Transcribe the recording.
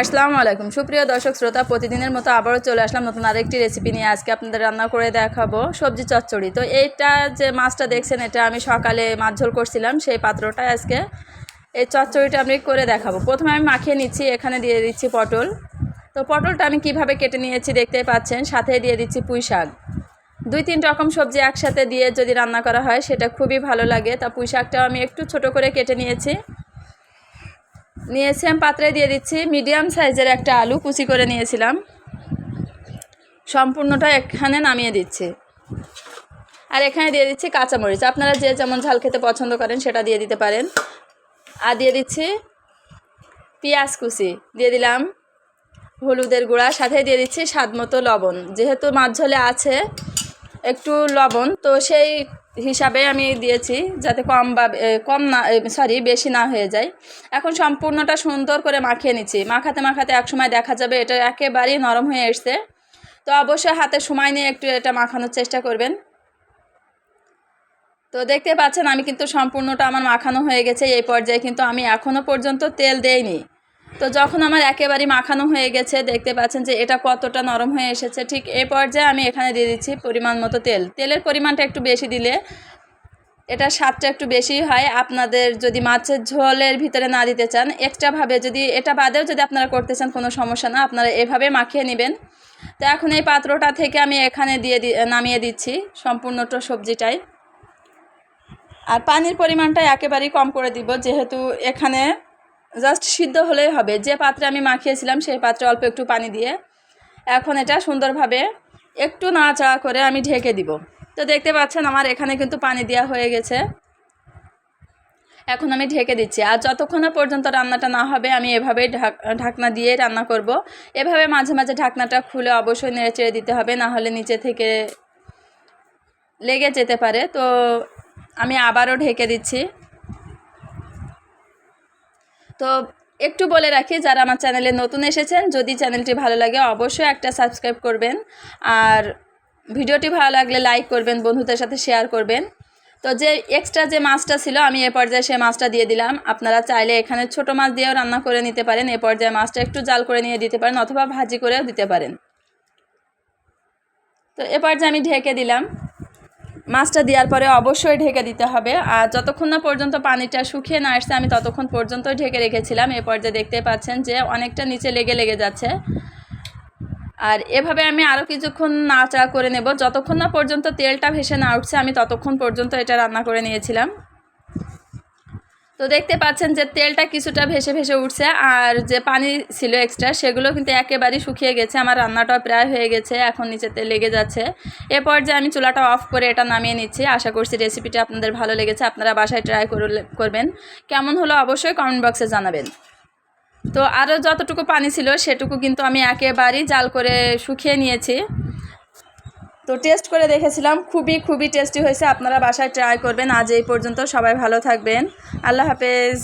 আসসালামু আলাইকুম। সুপ্রিয় দর্শক, শ্রোতা, প্রতিদিনের মতো আবারও চলে আসলাম নতুন আরেকটি রেসিপি নিয়ে। আজকে আপনাদের রান্না করে দেখাবো সবজি চচ্চড়ি। তো এইটা যে মাছটা দেখছেন, এটা আমি সকালে মাছ ঝোল করছিলাম, সেই পাত্রটা আজকে এই চচ্চড়িটা আমি করে দেখাবো। প্রথমে আমি মাখিয়ে নিচ্ছি, এখানে দিয়ে দিচ্ছি পটল। তো পটলটা আমি কীভাবে কেটে নিয়েছি দেখতেই পাচ্ছেন, সাথে দিয়ে দিচ্ছি পুঁই শাক। দুই তিন রকম সবজি একসাথে দিয়ে যদি রান্না করা হয়, সেটা খুবই ভালো লাগে। তা পুঁই শাকটাও আমি একটু ছোট করে কেটে নিয়েছি। নিয়েছি আমি পাত্রে দিয়ে দিচ্ছি। মিডিয়াম সাইজের একটা আলু কুচি করে নিয়েছিলাম। সম্পূর্ণটা এখানে নামিয়ে দিচ্ছি। আর এখানে দিয়ে দিচ্ছি কাঁচামরিচ। আপনারা যে যেমন ঝাল খেতে পছন্দ করেন সেটা দিয়ে দিতে পারেন। আর দিয়ে দিচ্ছি পেঁয়াজ কুচি। দিয়ে দিলাম হলুদের গুঁড়া। সাথে দিয়ে দিচ্ছি স্বাদ মতো লবণ। যেহেতু মাছ ঝোলে আছে একটু লবণ, তো সেই হিসাবে আমি দিয়েছি যাতে কম বা কম না সরি বেশি না হয়ে যায়। এখন সম্পূর্ণটা সুন্দর করে মাখিয়ে নিচ্ছি। মাখাতে মাখাতে একসময় দেখা যাবে এটা একেবারেই নরম হয়ে এসছে। তো অবশ্যই হাতে সময় নিয়ে একটু এটা মাখানোর চেষ্টা করবেন। তো দেখতে পাচ্ছেন আমি কিন্তু সম্পূর্ণটা আমার মাখানো হয়ে গেছে এই পর্যায়ে, কিন্তু আমি এখনও পর্যন্ত তেল দেইনি। তো যখন আমার একেবারে মাখানো হয়ে গেছে, দেখতে পাচ্ছেন যে এটা কতটা নরম হয়ে এসেছে, ঠিক এই পর্যায়ে আমি এখানে দিয়ে দিচ্ছি পরিমাণ মতো তেল। তেলের পরিমাণটা একটু বেশি দিলে এটা স্বাদটা একটু বেশি হয়। আপনাদের যদি মাছের ঝোলের ভিতরে না দিতে চান এক্সট্রাভাবে যদি, এটা বাদেও যদি আপনারা করতে চান, কোনো সমস্যা না, আপনারা এভাবে মাখিয়ে নেবেন। তো এখন এই পাত্রটা থেকে আমি এখানে দিয়ে নামিয়ে দিচ্ছি সম্পূর্ণটা সবজিটাই। আর পানির পরিমাণটা একেবারেই কম করে দিব, যেহেতু এখানে জাস্ট সিদ্ধ হলেই হবে। যে পাত্রে আমি মাখিয়েছিলাম, সেই পাত্রে অল্প একটু পানি দিয়ে এখন এটা সুন্দরভাবে একটু নাড়াচাড়া করে আমি ঢেকে দিব। তো দেখতে পাচ্ছেন আমার এখানে কিন্তু পানি দেওয়া হয়ে গেছে। এখন আমি ঢেকে দিচ্ছি। আর যতক্ষণ পর্যন্ত রান্নাটা না হবে, আমি এভাবেই ঢাক, ঢাকনা দিয়ে রান্না করব। এভাবে মাঝে মাঝে ঢাকনাটা খুলে অবশ্যই নেড়ে চেড়ে দিতে হবে, না হলে নিচে থেকে লেগে যেতে পারে। তো আমি আবারও ঢেকে দিচ্ছি। তো একটু বলে রাখি, যারা আমার চ্যানেলে নতুন এসেছেন, যদি চ্যানেলটি ভালো লাগে অবশ্যই একটা সাবস্ক্রাইব করবেন। আর ভিডিওটি ভালো লাগলে লাইক করবেন, বন্ধুদের সাথে শেয়ার করবেন। তো যে এক্সট্রা যে মাছটা ছিল, আমি এ পর্যায়ে সে মাছটা দিয়ে দিলাম। আপনারা চাইলে এখানে ছোট মাছ দিয়েও রান্না করে নিতে পারেন। এ পর্যায়ে মাছটা একটু জাল করে নিয়ে দিতে পারেন, অথবা ভাজি করেও দিতে পারেন। তো এ পর্যায়ে আমি ঢেকে দিলাম। মাছটা দেওয়ার পরে অবশ্যই ঢেকে দিতে হবে। আর যতক্ষণ না পর্যন্ত পানিটা শুকিয়ে না আসছে, আমি ততক্ষণ পর্যন্ত ঢেকে রেখেছিলাম। এ পর্যায়ে দেখতে পাচ্ছেন যে অনেকটা নিচে লেগে লেগে যাচ্ছে। আর এভাবে আমি আরও কিছুক্ষণ নাচা করে নেব। যতক্ষণ না পর্যন্ত তেলটা ভেসে না উঠছে, আমি ততক্ষণ পর্যন্ত এটা রান্না করে নিয়েছিলাম। তো দেখতে পাচ্ছেন যে তেলটা কিছুটা ভেসে ভেসে উঠছে, আর যে পানি ছিল এক্সট্রা সেগুলো কিন্তু একেবারেই শুকিয়ে গেছে। আমার রান্নাটা প্রায় হয়ে গেছে, এখন নিচেতে লেগে যাচ্ছে। এ পর্যায়ে আমি চুলাটা অফ করে এটা নামিয়ে নিচ্ছি। আশা করছি রেসিপিটা আপনাদের ভালো লেগেছে, আপনারা বাসায় ট্রাই করবেন। কেমন হলো অবশ্যই কমেন্ট বক্সে জানাবেন। তো আরও যতটুকু পানি ছিল সেটুকু কিন্তু আমি একেবারেই জাল করে শুকিয়ে নিয়েছি। তো টেস্ট করে দেখেছিলাম, খুবই খুবই টেস্টি হয়েছে। আপনারা বাসায় ট্রাই করবেন। আজ এই পর্যন্ত সবাই ভালো থাকবেন। আল্লাহ হাফেজ।